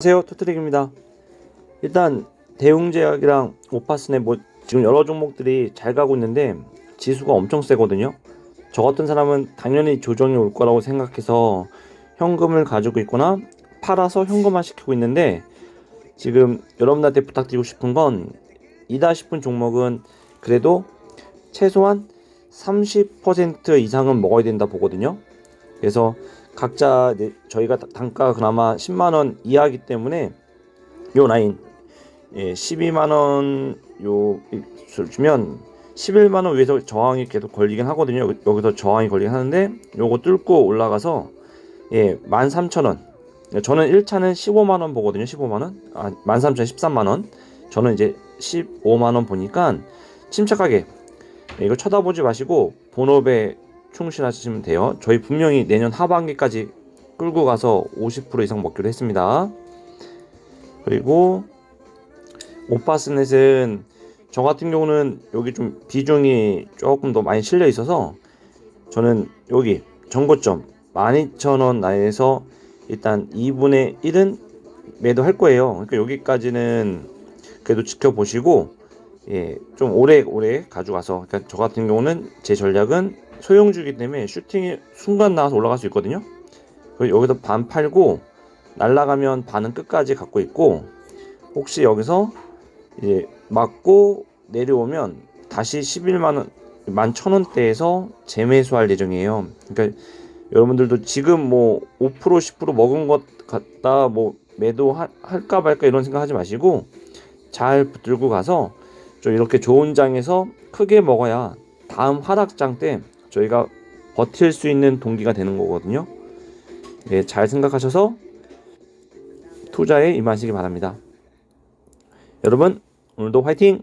안녕하세요 토트릭입니다. 일단 대웅제약이랑 오파스네 뭐 지금 여러 종목들이 잘 가고 있는데 지수가 엄청 세거든요. 저 같은 사람은 당연히 조정이 올 거라고 생각해서 현금을 가지고 있거나 팔아서 현금화 시키고 있는데 지금 여러분들한테 부탁드리고 싶은 건 이다 싶은 종목은 그래도 최소한 30% 이상은 먹어야 된다 보거든요. 그래서 각자 네, 저희가 다- 단가가 그나마 10만 원 이하이기 때문에 요 라인 예, 12만 원요 주면 11만 원 위에서 저항이 계속 걸리긴 하거든요. 여기- 여기서 저항이 걸리긴 하는데 요거 뚫고 올라가서 예, 13,000원. 저는 1차는 15만 원 보거든요. 15만 원. 아, 13,000원 13만 원. 저는 이제 15만 원 보니까 침착하게 예, 이거 쳐다보지 마시고 본업에 충실하시면 돼요. 저희 분명히 내년 하반기까지 끌고 가서 50% 이상 먹기로 했습니다. 그리고 오파스넷은 저 같은 경우는 여기 좀 비중이 조금 더 많이 실려 있어서 저는 여기 정고점 12,000원 라인에서 일단 2분의 1은 매도할 거예요. 그러니까 여기까지는 그래도 지켜보시고 예, 좀 오래 오래 가져가서 그러니까 저 같은 경우는 제 전략은 소형주기 때문에 슈팅이 순간 나와서 올라갈 수 있거든요. 여기서 반 팔고 날라가면 반은 끝까지 갖고 있고 혹시 여기서 이제 맞고 내려오면 다시 11만 원, 11,000원대에서 재매수할 예정이에요. 그러니까 여러분들도 지금 뭐 5% 10% 먹은 것 같다 뭐 매도 하- 할까 말까 이런 생각 하지 마시고 잘 붙들고 가서 좀 이렇게 좋은 장에서 크게 먹어야 다음 하락장 때 저희가 버틸 수 있는 동기가 되는 거거든요. 예, 잘 생각하셔서 투자에 임하시기 바랍니다. 여러분 오늘도 화이팅!